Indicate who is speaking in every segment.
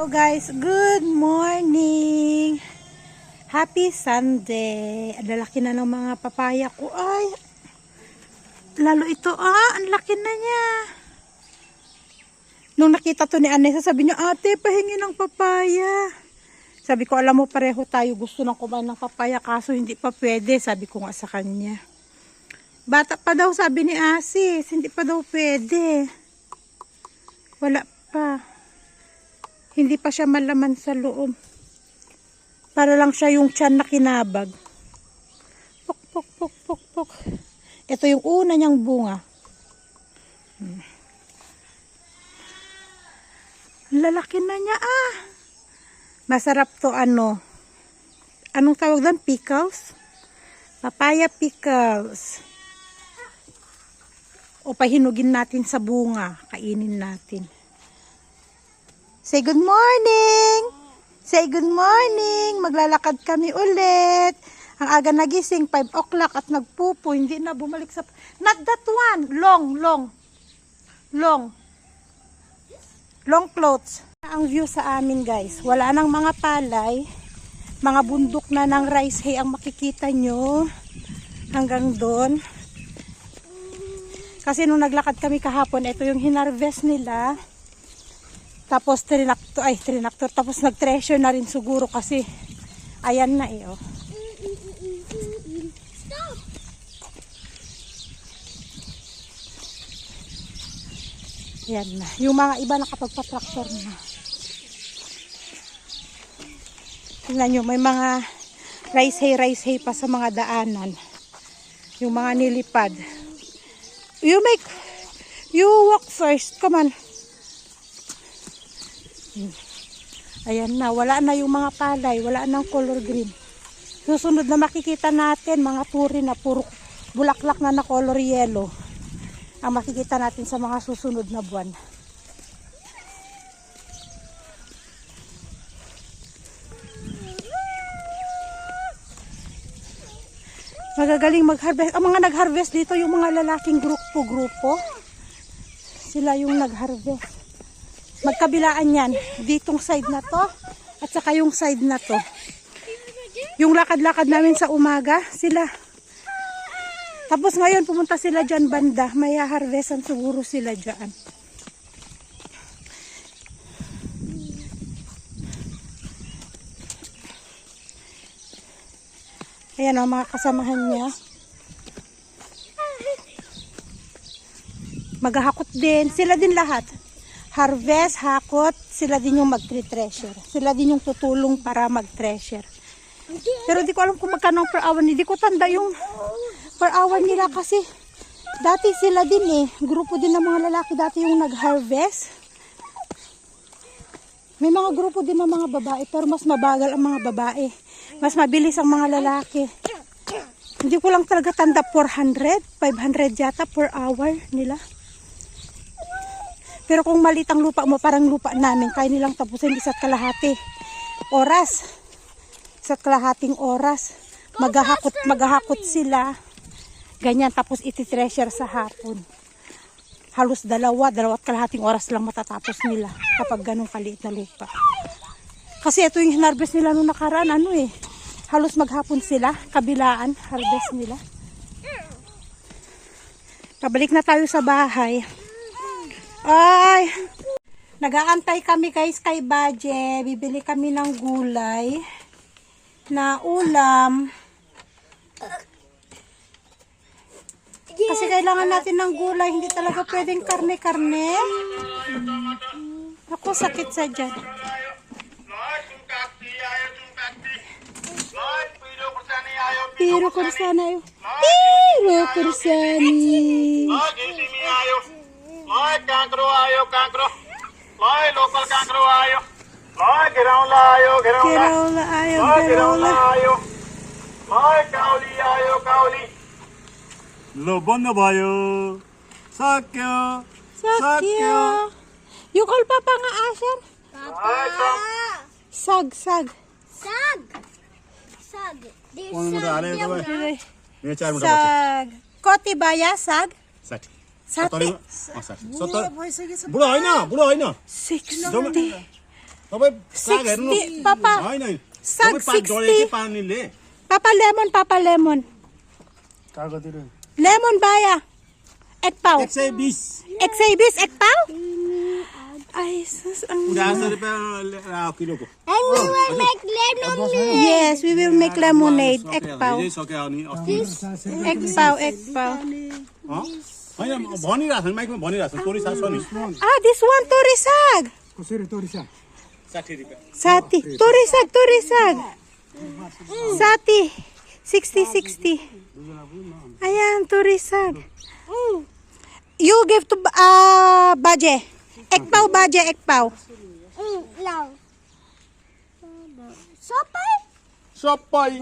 Speaker 1: Hello guys, good morning. Happy Sunday. Ang lalaki na ng mga papaya ko. Ay, lalo ito ah, ang laki na niya. Nung nakita to ni Anessa, sabi niya, ate, pahingi ng papaya. Sabi ko, alam mo, pareho tayo gusto ng kumain ng papaya, kaso hindi pa pwede, sabi ko nga sa kanya. Bata pa daw, sabi ni Asis, hindi pa daw pwede. Wala pa. Hindi pa siya malaman sa loob. Para lang siya yung tiyan na kinabag. Pok, pok, pok, pok, pok. Ito yung una niyang bunga. Hmm. Lalaki na niya ah. Masarap to ano. Anong tawag doon? Pickles? Papaya pickles. O pahinugin natin sa bunga. Kainin natin. Say good morning! Say good morning! Maglalakad kami ulit. Ang aga nagising, 5 o'clock at nagpupo. Hindi na bumalik sa... Not that one! Long, long. Long. Long clothes. Ang view sa amin guys. Wala nang mga palay. Mga bundok na ng rice hay ang makikita nyo. Hanggang doon. Kasi nung naglakad kami kahapon, ito yung hinarvest nila. Tapos trinaktor, ay trinaktor, tapos nag-treasure na rin siguro kasi ayan na eh oh.
Speaker 2: Stop!
Speaker 1: Ayan na. Yung mga iba nakapagpa-tractor na. Tingnan nyo, may mga rice hay, rice hay pa sa mga daanan. Yung mga nilipad. You make, you walk first. Come on. Hmm. Ayan na, wala na yung mga palay, wala nang color green. Susunod na makikita natin, mga turi na puro bulaklak na na color yellow. Ang makikita natin sa mga susunod na buwan. Magagaling mag-harvest. Ang mga nag-harvest dito, yung mga lalaking grupo-grupo. Sila yung nag-harvest. Magkabilaan yan. Ditong side na to. At saka yung side na to. Yung lakad-lakad namin sa umaga, sila. Tapos ngayon pumunta sila dyan banda. May harvestan siguro sila dyan. Ayan ang mga kasamahan niya. Maghahakot din. Sila din lahat. Harvest, hakot, sila din yung mag-treasure. Sila din yung tutulong para mag-treasure. Pero di ko alam kung magkano per hour. Hindi ko tanda yung per hour nila kasi dati sila din eh. Grupo din ng mga lalaki dati yung nag-harvest. May mga grupo din ng mga babae pero mas mabagal ang mga babae. Mas mabilis ang mga lalaki. Hindi ko lang talaga tanda 400, 500 yata per hour nila. Pero kung malit ang lupa mo, parang lupa namin, kaya nilang tapusin isa't kalahati. Oras. Isa't kalahating oras. Maghahakot, maghahakot sila. Ganyan, tapos iti-treasure sa hapon. Halos dalawa, dalawat kalahating oras lang matatapos nila kapag ganun kaliit na lupa. Kasi ito yung hinarvest nila nung nakaraan, ano eh. Halos maghapon sila, kabilaan, harvest nila. Pabalik na tayo sa bahay. Ay! Nagaantay kami guys kay Baje. Bibili kami ng gulay na ulam. Kasi kailangan natin ng gulay. Hindi talaga pwedeng karne-karne. Ako, sakit sa dyan.
Speaker 3: Lord, tungkakti, ayaw tungkakti. Lord, piro
Speaker 2: लै काँक्रो
Speaker 4: आयो काँक्रो
Speaker 2: लै
Speaker 4: लोकल काँक्रो आयो
Speaker 2: लै
Speaker 4: घेराउला आयो घेराउला आयो घेराउला
Speaker 1: आयो लै काउली आयो
Speaker 4: काउली लो
Speaker 1: भयो
Speaker 4: सक्यो सक्यो यो
Speaker 1: कल
Speaker 4: पापामा आसन
Speaker 1: सग सग सग
Speaker 4: सग सग कति बाया साग साठी साठी बुढो होइन बुढो
Speaker 1: होइन
Speaker 4: तपाईँ साग हेर्नु होइन पानीले
Speaker 1: पापा लेमन पापा
Speaker 4: लेमन
Speaker 1: लेमन बाया एक पाउ
Speaker 4: एक सय बिस एक सय
Speaker 2: बिस एक पाउ
Speaker 1: Yes, we will make lemonade. Ek
Speaker 4: pao.
Speaker 1: Ek pao, ek pao.
Speaker 4: Huh? होइन भनिरहेको छ माइकमा भनिरहेको छ तोरी साग छ नि
Speaker 1: Ah, this one, turisag.
Speaker 4: साठी रुपियाँ
Speaker 1: Sati. Turisag, turisag. Sati. 60, 60. Ayan, turisag. You give to uh, Baje. Ekpaw, Baje, ekpaw.
Speaker 2: Mm, no. Sopai?
Speaker 4: सबै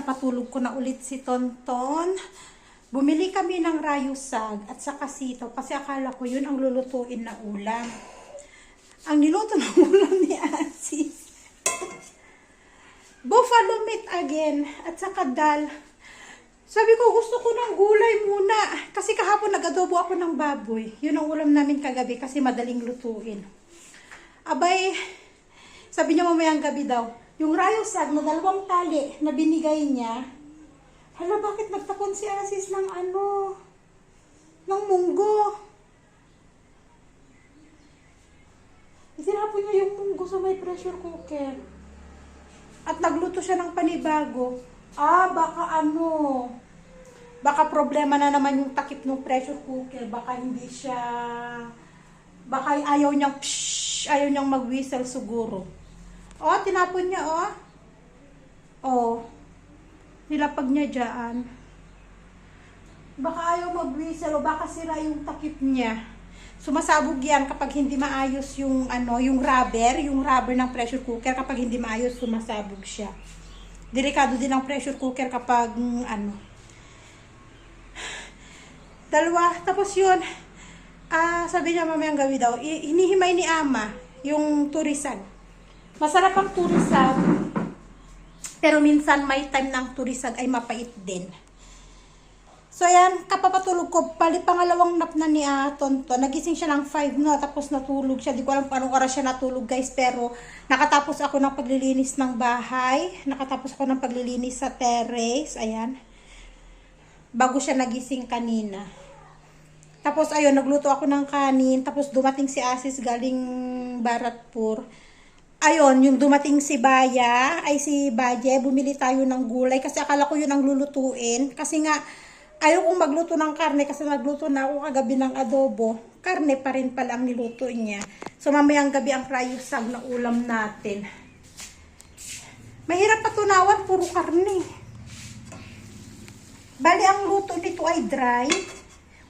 Speaker 1: napatulog ko na ulit si Tonton. Bumili kami ng rayusag at saka sito kasi akala ko yun ang lulutuin na ulam. Ang niluto ng ulam ni Asis. Buffalo meat again at saka dal. Sabi ko gusto ko ng gulay muna kasi kahapon nag-adobo ako ng baboy. Yun ang ulam namin kagabi kasi madaling lutuin. Abay, sabi niya mamayang gabi daw, yung rayosag na dalawang tali na binigay niya, hala bakit nagtapon si Asis ng ano, ng munggo. Itinapon niya yung munggo sa may pressure cooker. At nagluto siya ng panibago. Ah, baka ano, baka problema na naman yung takip ng pressure cooker. Baka hindi siya, baka ayaw niyang, pshh, ayaw niyang mag-whistle siguro. Oh, tinapon niya, oh. Oh. Nilapag niya dyan. Baka ayaw mag-whistle o baka sira yung takip niya. Sumasabog yan kapag hindi maayos yung ano, yung rubber, yung rubber ng pressure cooker kapag hindi maayos sumasabog siya. Delikado din ang pressure cooker kapag ano. Dalawa, tapos yun, ah, sabi niya mamayang gawi daw, hinihimay ni ama yung turisag. Masarap ang turisag, pero minsan may time ng turisag ay mapait din. So ayan, kapapatulog ko, pali pangalawang nap na ni ah, Tonto. Nagising siya ng 5 no, tapos natulog siya. Di ko alam anong oras siya natulog guys, pero nakatapos ako ng paglilinis ng bahay. Nakatapos ako ng paglilinis sa terrace, ayan. Bago siya nagising kanina. Tapos ayun, nagluto ako ng kanin, tapos dumating si Asis galing Baratpur. Ayun, yung dumating si Baya, ay si Baje, bumili tayo ng gulay kasi akala ko yun ang lulutuin. Kasi nga, ayaw kong magluto ng karne kasi nagluto na ako kagabi ng adobo. Karne pa rin pala ang niluto niya. So mamayang gabi ang rayusag na ulam natin. Mahirap patunawan, puro karne. Bali, ang luto nito ay dry.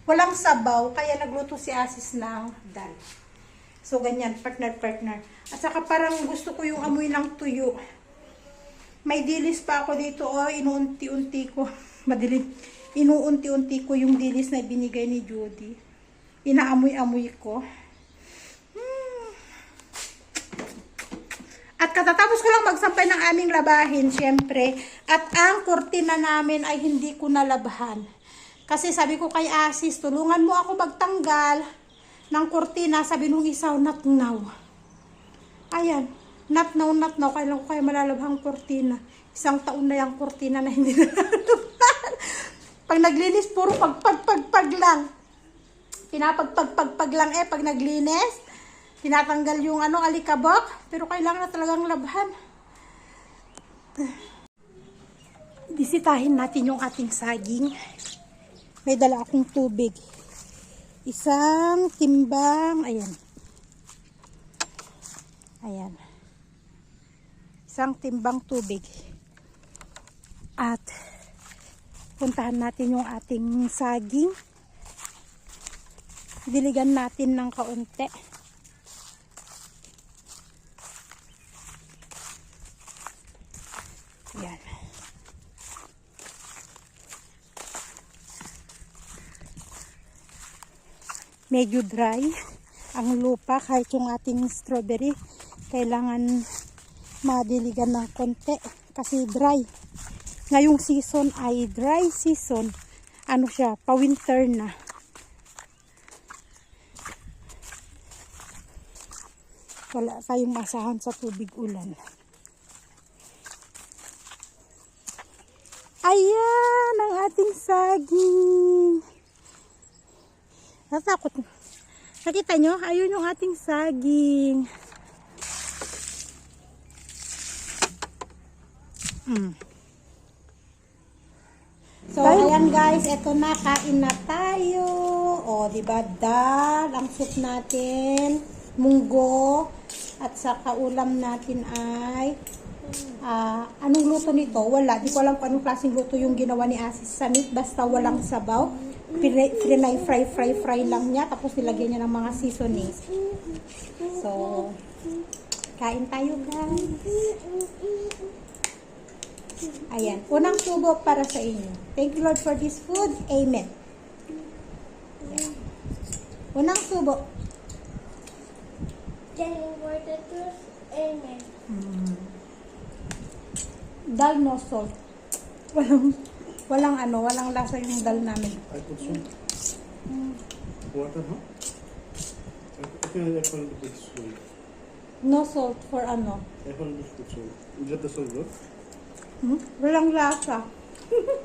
Speaker 1: Walang sabaw, kaya nagluto si Asis ng dal. So, ganyan, partner, partner. At saka parang gusto ko yung amoy ng tuyo. May dilis pa ako dito, oh, inuunti-unti ko. Madilim. Inuunti-unti ko yung dilis na binigay ni Judy. Inaamoy-amoy ko. Hmm. At katatapos ko lang magsampay ng aming labahin, syempre. At ang kurtina namin ay hindi ko nalabhan. Kasi sabi ko kay Asis, tulungan mo ako magtanggal ng kurtina. Sabi nung isaw, natnaw. Ayan, natnaw, natnaw. Kailan ko kaya malalabhang kurtina. Isang taon na yung kurtina na hindi nalalabhan. Pag naglinis, puro pagpagpagpag lang. Pinapagpagpagpag lang eh pag naglinis. Tinatanggal yung ano, alikabok. Pero kailangan na talagang labhan. Bisitahin natin yung ating saging. May dala akong tubig. Isang timbang. Ayan. Ayan. Isang timbang tubig. At puntahan natin yung ating saging. Diligan natin ng kaunti. Ayan. Medyo dry ang lupa kahit yung ating strawberry kailangan madiligan ng konti kasi dry. Ngayong season ay dry season. Ano siya? Pa winter na. Wala tayong masahan sa tubig ulan. Ayan ang ating saging. Natakot. Nakita nyo? Ayun yung ating saging Mm. So, ayan guys, eto na, kain na tayo. O, di ba, dal, ang soup natin, munggo, at sa kaulam natin ay, ah, anong luto nito? Wala, di ko alam kung anong klaseng luto yung ginawa ni Asis Samit, basta walang sabaw. Pinay fry, fry, fry lang niya, tapos nilagyan niya ng mga seasonings. So, kain tayo guys. Ayan, unang subo para sa inyo. Thank you Lord for this food. Amen. Ayan. Unang subo.
Speaker 2: Getting water to Amen.
Speaker 1: Dal no salt. Walang, walang ano, walang lasa yung dal namin.
Speaker 4: I put some water, huh? I think I found a bit salt.
Speaker 1: No salt for ano.
Speaker 4: I found a bit salt. You get the salt, no?
Speaker 1: Hmm? Walang lasa.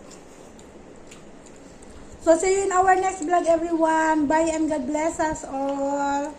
Speaker 1: so, see you in our next vlog, everyone. Bye and God bless us all.